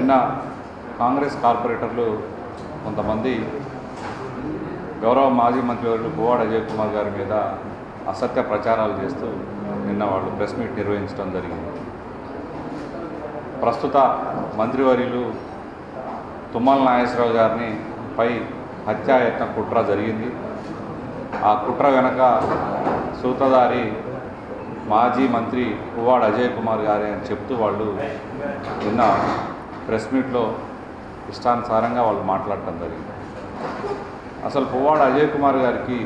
నిన్న కాంగ్రెస్ కార్పొరేటర్లు కొంతమంది గౌరవ మాజీ మంత్రివర్యులు పువ్వాడ అజయ్ కుమార్ గారి మీద అసత్య ప్రచారాలు చేస్తూ నిన్న వాళ్ళు ప్రెస్ మీట్ నిర్వహించడం జరిగింది. ప్రస్తుత మంత్రివర్యులు తుమ్మల నాగేశ్వరరావు గారిని పై హత్యాయత్న కుట్ర జరిగింది. ఆ కుట్ర వెనక సూతదారి మాజీ మంత్రి పువ్వాడ అజయ్ కుమార్ గారే అని చెప్తూ వాళ్ళు నిన్న ప్రెస్ మీట్లో ఇష్టానుసారంగా వాళ్ళు మాట్లాడటం జరిగింది. అసలు పువ్వాడ అజయ్ కుమార్ గారికి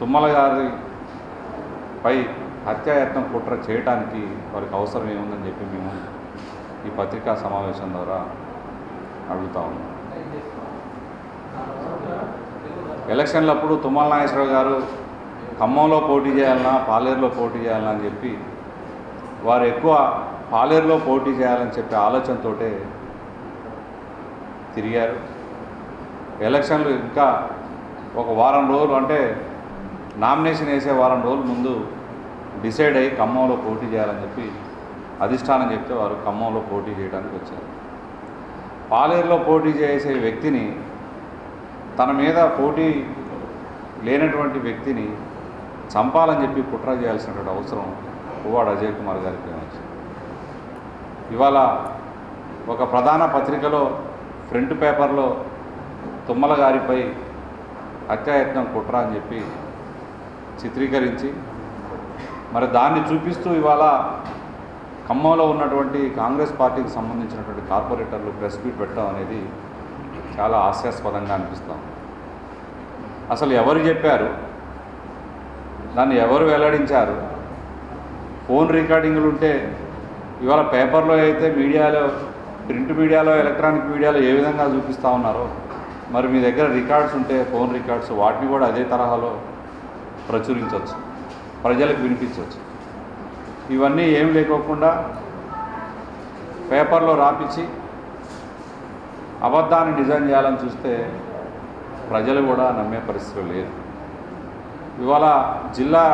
తుమ్మల గారి పై హత్యాయత్నం కుట్ర చేయడానికి వారికి అవసరం ఏముందని చెప్పి మేము ఈ పత్రికా సమావేశం ద్వారా అడుగుతా ఉన్నాం. ఎలక్షన్లప్పుడు తుమ్మల నాగేశ్వరరావు గారు ఖమ్మంలో పోటీ చేయాలన్నా పాలేరులో పోటీ చేయాలన్నా అని చెప్పి వారు ఎక్కువ పాలేరులో పోటీ చేయాలని చెప్పే ఆలోచనతో తిరిగారు. ఎలక్షన్లు ఇంకా ఒక వారం రోజులు అంటే నామినేషన్ వేసే వారం రోజుల ముందు డిసైడ్ అయ్యి ఖమ్మంలో పోటీ చేయాలని చెప్పి అధిష్టానం చెప్తే వారు ఖమ్మంలో పోటీ చేయడానికి వచ్చారు. పాలేరులో పోటీ చేసే వ్యక్తిని తన మీద పోటీ లేనటువంటి వ్యక్తిని చంపాలని చెప్పి కుట్ర చేయాల్సినటువంటి అవసరం పువ్వాడు అజయ్ కుమార్ గారికి వచ్చి ఇవాళ ఒక ప్రధాన పత్రికలో ఫ్రంట్ పేపర్లో తుమ్మల గారిపై హత్యాయత్నం కుట్ర అని చెప్పి చిత్రీకరించి మరి దాన్ని చూపిస్తూ ఇవాళ ఖమ్మంలో ఉన్నటువంటి కాంగ్రెస్ పార్టీకి సంబంధించినటువంటి కార్పొరేటర్లు ప్రెస్ మీట్ పెట్టడం అనేది చాలా హాస్యాస్పదంగా అనిపిస్తాం అసలు ఎవరు చెప్పారు? దాన్ని ఎవరు వెల్లడించారు? ఫోన్ రికార్డింగ్లు ఉంటే ఇవాళ పేపర్లో అయితే మీడియాలో ప్రింట్ మీడియాలో ఎలక్ట్రానిక్ మీడియాలో ఏ విధంగా చూపిస్తూ ఉన్నారో మరి మీ దగ్గర రికార్డ్స్ ఉంటే ఫోన్ రికార్డ్స్ వాటిని కూడా అదే తరహాలో ప్రచురించవచ్చు ప్రజలకు వినిపించవచ్చు. ఇవన్నీ ఏం లేకోకుండా పేపర్లో రాపించి అబద్ధాన్ని డిజైన్ చేయాలని చూస్తే ప్రజలు కూడా నమ్మే పరిస్థితులు లేదు. ఇవాళ జిల్లా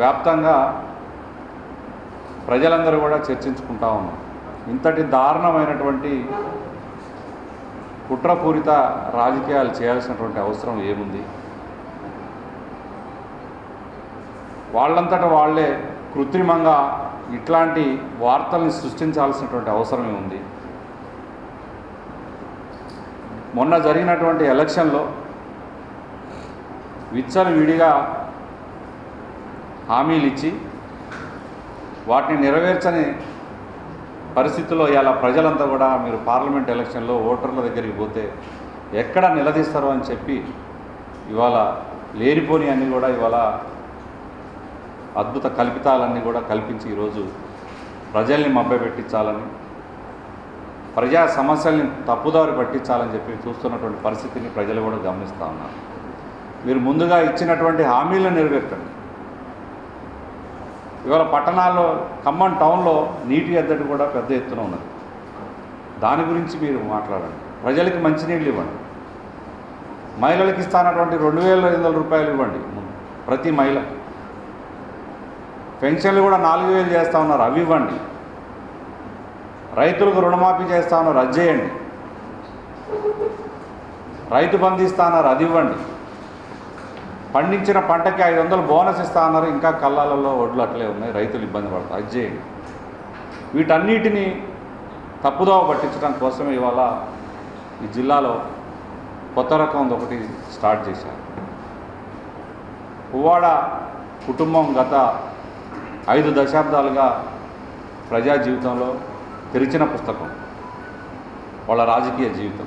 వ్యాప్తంగా ప్రజలందరూ కూడా చర్చించుకుంటా ఉన్నాం. ఇంతటి దారుణమైనటువంటి కుట్రపూరిత రాజకీయాలు చేయాల్సినటువంటి అవసరం ఏముంది? వాళ్ళంతట వాళ్ళే కృత్రిమంగా ఇట్లాంటి వార్తల్ని సృష్టించాల్సినటువంటి అవసరమే ఉంది మొన్న జరిగినటువంటి ఎలక్షన్లో విచ్చలు విడిగా హామీలు ఇచ్చి వాటిని నెరవేర్చని పరిస్థితుల్లో ఇలా ప్రజలంతా కూడా మీరు పార్లమెంట్ ఎలక్షన్లో ఓటర్ల దగ్గరికి పోతే ఎక్కడ నిలదీస్తారు అని చెప్పి ఇవాళ లేనిపోని అన్నీ కూడా ఇవాళ అద్భుత కల్పితాలన్నీ కూడా కల్పించి ఈరోజు ప్రజల్ని మభ్యపెట్టించాలని ప్రజా సమస్యల్ని తప్పుదారి పట్టించాలని చెప్పి చూస్తున్నటువంటి పరిస్థితిని ప్రజలు కూడా గమనిస్తూ ఉన్నారు. మీరు ముందుగా ఇచ్చినటువంటి హామీలను నెరవేర్చండి. ఇవాళ పట్టణాల్లో ఖమ్మం టౌన్లో నీటి ఎద్దడి కూడా పెద్ద ఎత్తున ఉన్నది. దాని గురించి మీరు మాట్లాడండి. ప్రజలకి మంచినీళ్ళు ఇవ్వండి. మహిళలకు ఇస్తానటువంటి రెండు వేల ఐదు వందల రూపాయలు ఇవ్వండి. ప్రతి మహిళ. పెన్షన్లు కూడా నాలుగు వేలు చేస్తూ ఉన్నారు. అవి ఇవ్వండి. రైతులకు రుణమాఫీ చేస్తా ఉన్నారు. అది చేయండి. రైతు బంధు ఉన్నారు. అది ఇవ్వండి. పండించిన పంటకి ఐదు వందలు బోనస్ ఇస్తా అన్నారు. ఇంకా కళ్ళాలలో ఒడ్లు అట్లే ఉన్నాయి. రైతులు ఇబ్బంది పడతారు. అది చేయండి. వీటన్నిటిని తప్పుదోవ పట్టించడం కోసమే ఇవాళ ఈ జిల్లాలో కొత్త రకం ఒకటి స్టార్ట్ చేశారు. పువ్వాడ కుటుంబం గత ఐదు దశాబ్దాలుగా ప్రజా జీవితంలో తెరిచిన పుస్తకం. వాళ్ళ రాజకీయ జీవితం.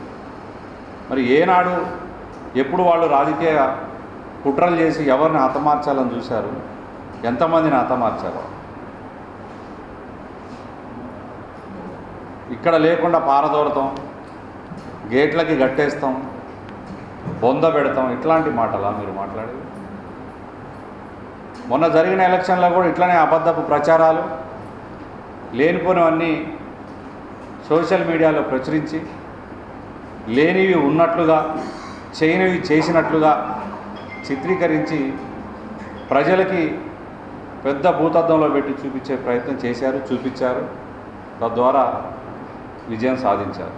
మరి ఏనాడు ఎప్పుడు వాళ్ళు రాజకీయ కుట్రలు చేసి ఎవరిని హతమార్చాలని చూశారు? ఎంతమందిని హతమార్చారు? ఇక్కడ లేకుండా పారదోరతాం గేట్లకి గట్టేస్తాం బొంద పెడతాం ఇట్లాంటి మాటలా మీరు మాట్లాడేది? మొన్న జరిగిన ఎలక్షన్లో కూడా ఇట్లనే అబద్ధపు ప్రచారాలు లేనిపోనివన్నీ సోషల్ మీడియాలో ప్రచురించి లేనివి ఉన్నట్లుగా చేయనివి చేసినట్లుగా చిత్రీకరించి ప్రజలకి పెద్ద భూతద్దంలో పెట్టి చూపించే ప్రయత్నం చేశారు చూపించారు. తద్వారా విజయం సాధించారు.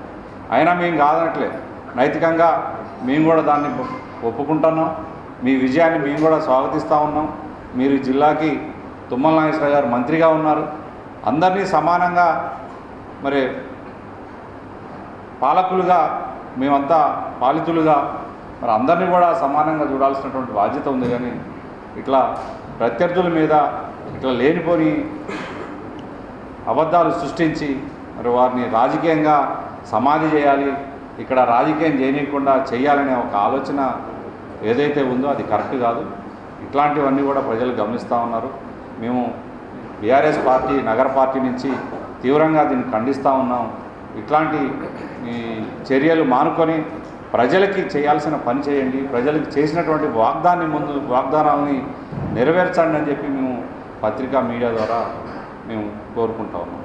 అయినా మేము కాదనట్లే. నైతికంగా మేము కూడా దాన్ని ఒప్పుకుంటున్నాం. మీ విజయాన్ని మేము కూడా స్వాగతిస్తూ ఉన్నాం. మీరు జిల్లాకి తుమ్మల నాగేశ్వర గారు మంత్రిగా ఉన్నారు. అందరినీ సమానంగా మరి పాలకులుగా మేమంతా పాలితులుగా మరి అందరినీ కూడా సమానంగా చూడాల్సినటువంటి బాధ్యత ఉంది కానీ ఇట్లా ప్రత్యర్థుల మీద ఇట్లా లేనిపోని అబద్ధాలు సృష్టించి మరి వారిని రాజకీయంగా సమాధి చేయాలి ఇక్కడ రాజకీయం చేయనీయకుండా చేయాలనే ఒక ఆలోచన ఏదైతే ఉందో అది కరెక్ట్ కాదు. ఇట్లాంటివన్నీ కూడా ప్రజలు గమనిస్తూ ఉన్నారు. మేము బీఆర్ఎస్ పార్టీ నగర పార్టీ నుంచి తీవ్రంగా దీన్ని ఖండిస్తూ ఉన్నాం. ఇట్లాంటి ఈ చర్యలు మానుకొని ప్రజలకి చేయాల్సిన పని చేయండి ప్రజలకు చేసినటువంటి వాగ్దాన్ని ముందు వాగ్దానాలని నెరవేర్చండి అని చెప్పి మేము పత్రికా మీడియా ద్వారా మేము కోరుకుంటా ఉన్నాం.